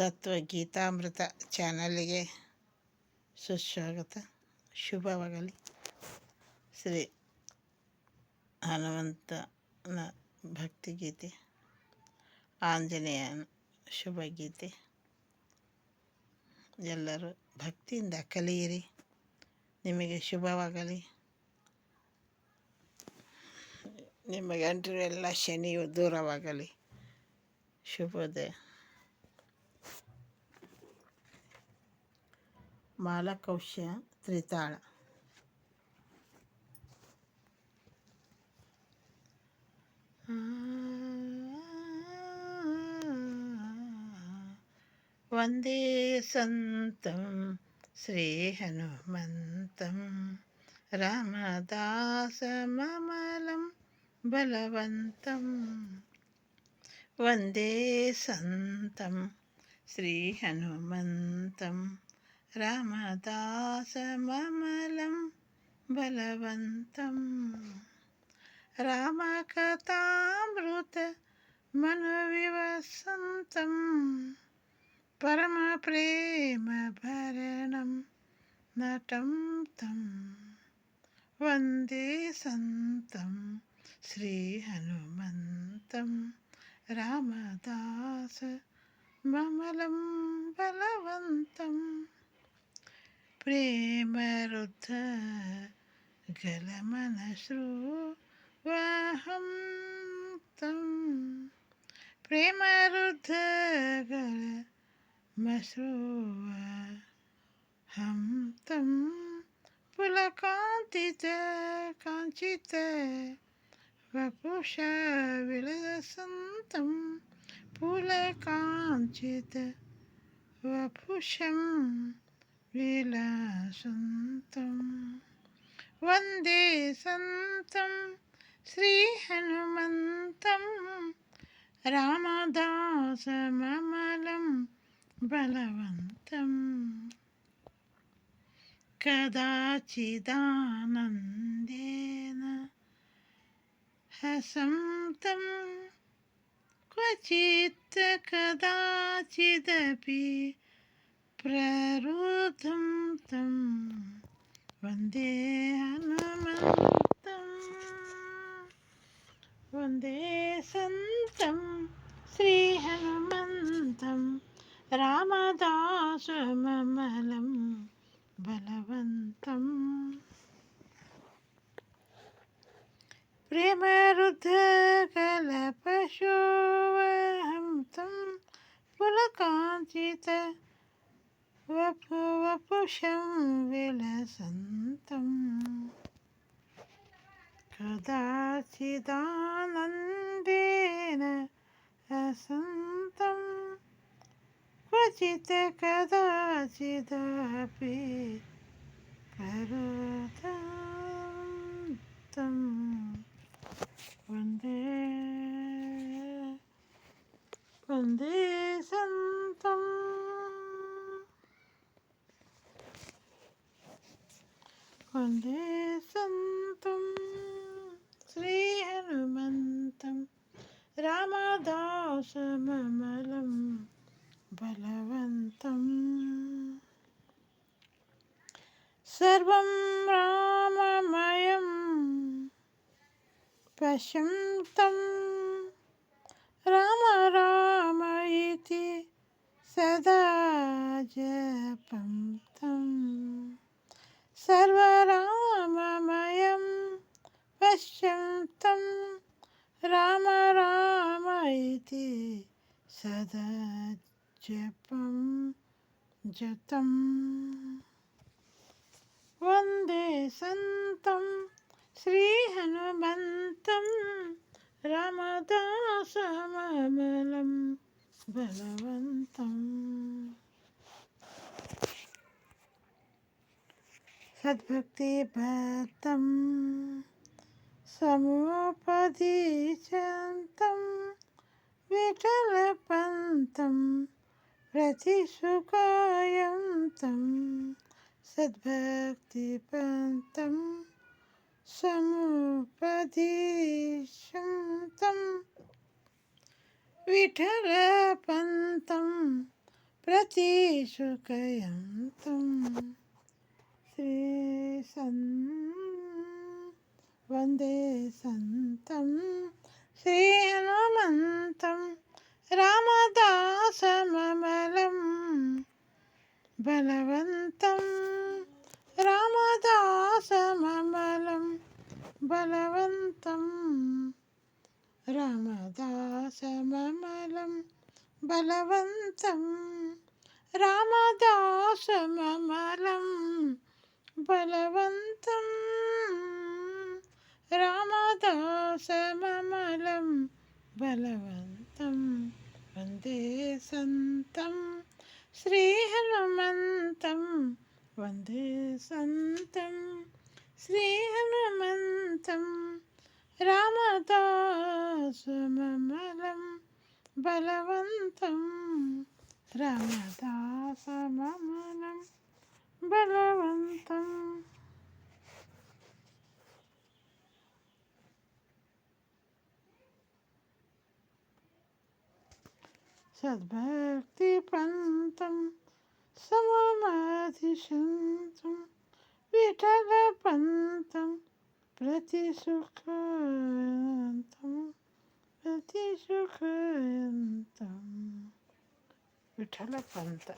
ತತ್ವ ಗೀತಾಮೃತ ಚಾನಲ್ಗೆ ಸುಸ್ವಾಗತ. ಶುಭವಾಗಲಿ. ಶ್ರೀ ಹನುಮಂತನ ಭಕ್ತಿಗೀತೆ, ಆಂಜನೇಯನ ಶುಭ ಗೀತೆ ಎಲ್ಲರೂ ಭಕ್ತಿಯಿಂದ ಕಲಿಯಿರಿ. ನಿಮಗೆ ಶುಭವಾಗಲಿ. ನಿಮ್ಮ ಗಂಟಲು ಎಲ್ಲ ಶನಿಯು ದೂರವಾಗಲಿ. ಶುಭೋದಯ. ಮಾಲಕೌಶ್ಯ ತ್ರಿತಾಳ ವಂದೇ రమదాసమలం బలవంతం. రామకథామృత మనువివసంతం. పరమ ప్రేమ భరణం నటం తం. వందే సంతం శ్రీ హనుమంతం. రామదాస మమలం బలవంతం. ప్రేమ రుద్ధ గలమనశ్రువాహం తం. ప్రేమ రుద్ధ గల మశ్రువాహం తం. పులకాంతిత కాంచిత వపుష విలసంతం. పులకాంచిత వపుషం वपुषं विलसन्तं वन्दे सन्तं श्रीहनुमन्तं रामदासममलं बलवन्तं कदाचिदानन्देन हसन्तं क्वचित् कदाचिदपि പ്രരോധം തം. വന്ദേ ഹനുമന്തം. വന്ദേ സന്തം. ശ്രീ ഹനുമന്തം. രാമദാസമലം ബലവന്തം. പ്രേമരുദ്ധകലപശോവഹം തം പുലകാഞ്ചിത वपुषं विलसन्तम् कदाचिदानन्देन हसन्तं क्वचित् कदाचिदपि करोतम् वन्दे वन्दे सन्तम् సంతం శ్రీ హనుమంతం. రామదాసమలం బలవంతం. సర్వం రామమయం పశ్యంతం రామ రామ ఇది సదా జపం సర్వరామమయం పశ్యంతం రామ రామ ఇది సదజపం జతం వందే సంతం శ్రీ హనుమంతం రామదాసమలం బలవంతం सद्भक्तिबद्धं समुपदिशन्तं विठलपन्तं प्रतिसुखायन्तं सद्भक्तिपन्तं समुपदिशन्तं विठलपन्तं प्रतिसुखयन्तं श्री वन्दे सन्तं श्रीहनुमन्तं रामदासममलं बलवन्तं रामदासममलं बलवन्तं रामदासममलं बलवन्तं रामदासममलं ఫలవంతం రామదాసమలం బలవంతం. వందే సంతం. శ్రీ హనుమంతం. వందే సంతం. శ్రీ హనుమంతం. రామదాసమలం బలవంతం. రామదాసమలం బలవంతం సద్భక్తి పంతం సమమాధిశంతం విఠల పంతం ప్రతిసుఖాంతం ప్రతిసుఖాంతం విఠల పంత